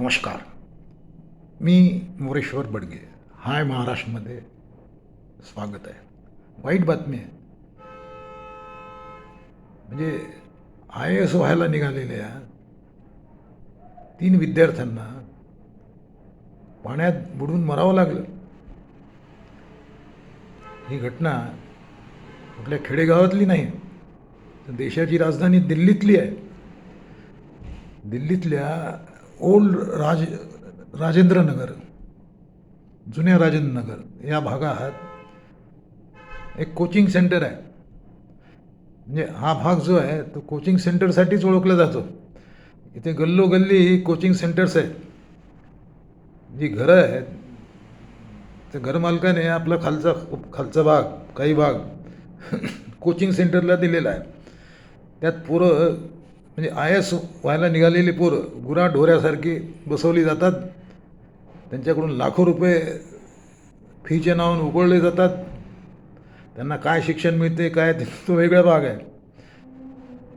नमस्कार. मी मोरेश्वर बडगे. हाय महाराष्ट्रमध्ये स्वागत आहे. वाईट बातमी आहे. म्हणजे आय एस व्हायला निघालेल्या तीन विद्यार्थ्यांना पाण्यात बुडून मरावं लागलं. ही घटना आपल्या खेडेगावातली नाही तर देशाची राजधानी दिल्लीतली आहे. दिल्लीतल्या ओल्ड राज राजेंद्र नगर जुन्या राजेंद्र नगर या भागात एक कोचिंग सेंटर आहे. म्हणजे हा भाग जो आहे तो कोचिंग सेंटरसाठीच ओळखला जातो. इथे गल्लोगल्ली कोचिंग सेंटर्स आहेत. जी घरं आहेत. त्या घरमालकाने आपला खालचा खालचा भाग काही भाग कोचिंग सेंटरला दिलेला आहे. त्यात पोरं म्हणजे आय एस व्हायला निघालेली पोरं गुरा ढोऱ्यासारखी बसवली जातात. त्यांच्याकडून लाखो रुपये फीच्या नावानं उकळले जातात. त्यांना काय शिक्षण मिळते काय तो वेगळा भाग आहे.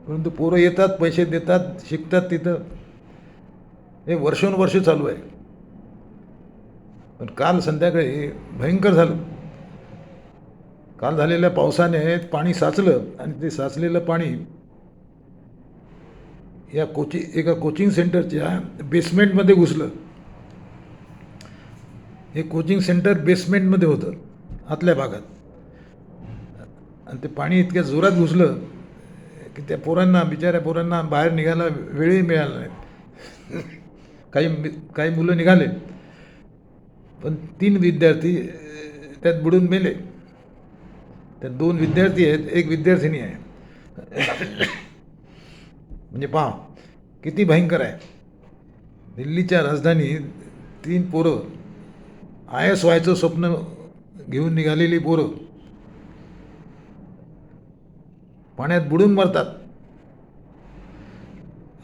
परंतु पोरं येतात पैसे देतात शिकतात तिथं. हे वर्षानुवर्ष चालू आहे. पण काल संध्याकाळी भयंकर झालं. काल झालेल्या पावसाने पाणी साचलं आणि ते साचलेलं पाणी या कोचिंग एका कोचिंग सेंटरच्या बेसमेंटमध्ये घुसलं. हे कोचिंग सेंटर बेसमेंटमध्ये होतं आतल्या भागात. आणि ते पाणी इतक्या जोरात घुसलं की त्या पोरांना बिचाऱ्या पोरांना बाहेर निघायला वेळही मिळाला नाही. काही काही मुलं निघाले. पण तीन विद्यार्थी त्यात बुडून मेले. त्यात दोन विद्यार्थी आहेत एक विद्यार्थिनी आहे. म्हणजे पहा किती भयंकर आहे. दिल्लीच्या राजधानीत तीन पोरं आय एस व्हायचं स्वप्न घेऊन निघालेली पोरं. पाण्यात बुडून मरतात.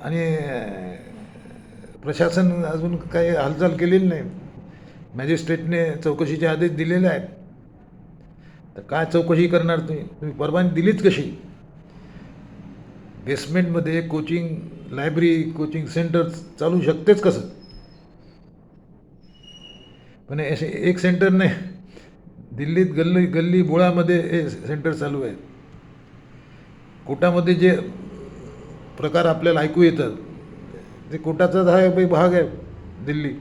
आणि प्रशासन अजून काही हालचाल केलेली नाही. मॅजिस्ट्रेटने चौकशीचे आदेश दिलेले आहेत. तर काय चौकशी करणार तुम्ही? तुम्ही परवानगी दिलीच कशी? बेसमेंटमध्ये कोचिंग लायब्ररी कोचिंग सेंटर चालू शकतेच कसं? पण असे एक सेंटर नाही. दिल्लीत गल्ली गल्ली बोळामध्ये हे सेंटर चालू आहे कोटामध्ये जे प्रकार आपल्याला ऐकू येतात ते कोटाचाच हा एक भाग आहे दिल्ली.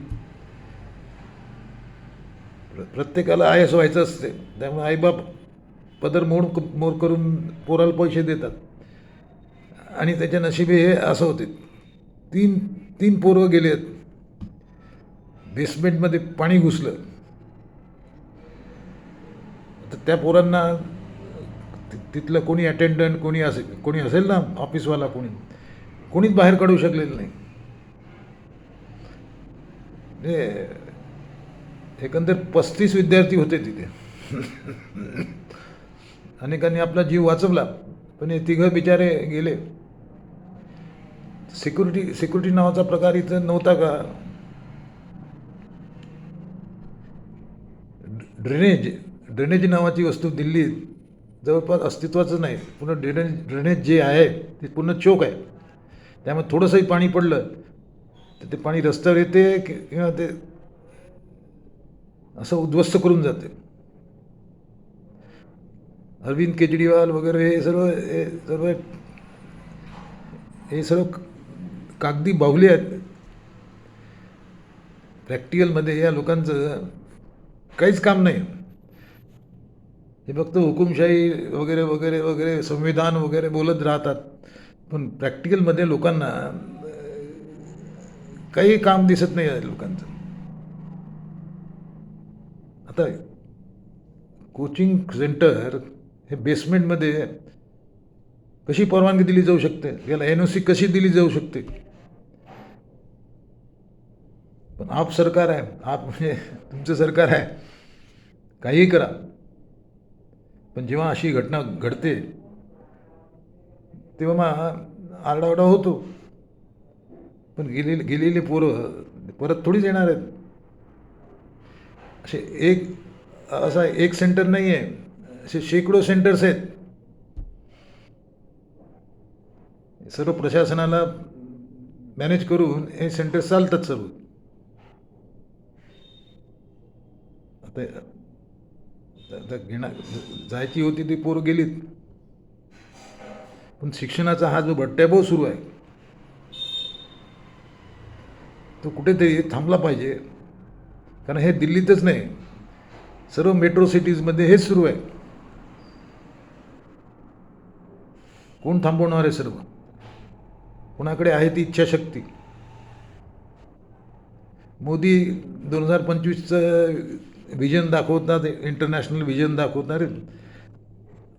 प्रत्येकाला आय एस व्हायचं असते. त्यामुळे आईबाप पदर मोड मोड करून पोराला पैसे देतात. आणि त्याच्या नशिबी हे असं होते. तीन तीन पोरं गेले. बेसमेंटमध्ये पाणी घुसलं. तर त्या पोरांना तिथलं कोणी अटेंडंट कोणी असेल कोणी असेल ना ऑफिसवाला कोणी कोणीच बाहेर काढू शकलेलं नाही. एकंदर पस्तीस विद्यार्थी होते तिथे. अनेकांनी आपला जीव वाचवला पण हे तिघं बिचारे गेले. सिक्युरिटी सिक्युरिटी नावाचा प्रकार इथं नव्हता का? ड्रेनेज ड्रेनेज नावाची वस्तू दिल्लीत जवळपास अस्तित्वाचं नाही. पूर्ण ड्रेनेज ड्रेनेज जे आहे ते पूर्ण चोक आहे. त्यामुळे थोडंसंही पाणी पडलं तर ते पाणी रस्त्यावर येते किंवा ते असं उद्ध्वस्त करून जाते. अरविंद केजरीवाल वगैरे हे सर्व हे सर्व हे सर्व कागदी बाहुले आहेत. प्रॅक्टिकलमध्ये या लोकांचं काहीच काम नाही. हे फक्त हुकुमशाही वगैरे वगैरे वगैरे संविधान वगैरे बोलत राहतात. पण प्रॅक्टिकलमध्ये लोकांना काही काम दिसत नाही आहे लोकांचं. आता कोचिंग सेंटर हे बेसमेंटमध्ये कशी परवानगी दिली जाऊ शकते? याला एन ओ सी कशी दिली जाऊ शकते? पण आप सरकार आहे. आप म्हणजे तुमचं सरकार आहे. काहीही करा. पण जेव्हा अशी घटना घडते तेव्हा मग आरडाओरडा होतो. पण गेलेले गेलेले पोरं परत थोडीच येणार आहेत. असे एक असा एक सेंटर नाही आहे. असे शेकडो सेंटर्स आहेत. सर्व प्रशासनाला मॅनेज करून हे सेंटर चालतात सर्व. आता आता घेणार जायची होती ती पोरं गेलीत. पण शिक्षणाचा हा जो भट्ट्याभाव सुरू आहे तो कुठेतरी थांबला पाहिजे. कारण हे दिल्लीतच नाही सर्व मेट्रो सिटीजमध्ये हेच सुरू आहे. कोण थांबवणार आहे सर्व? कोणाकडे आहे ती इच्छाशक्ती? मोदी दोन हजार पंचवीसचं विजन दाखवतात इंटरनॅशनल विजन दाखवतात रे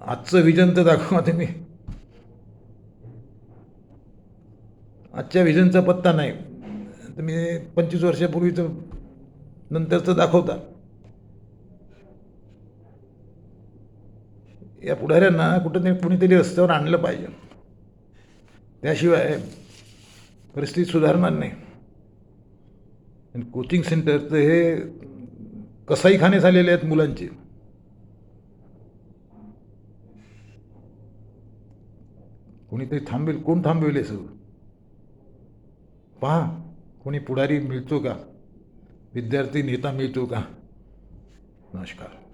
आजचं विजन तर दाखवा तुम्ही. आजच्या विजनचा पत्ता नाही. तुम्ही पंचवीस वर्षापूर्वीचं नंतरचं दाखवता. या पुढाऱ्यांना कुठंतरी कुणीतरी रस्त्यावर आणलं पाहिजे. त्याशिवाय परिस्थिती सुधारणार नाही. आणि कोचिंग सेंटर तर हे कसाईखाने झालेले आहेत मुलांचे. कोणीतरी थांबेल कोण थांबवेल हे सगळं? पहा कोणी पुढारी मिळतो का? विद्यार्थी नेता मिळतो का? नमस्कार.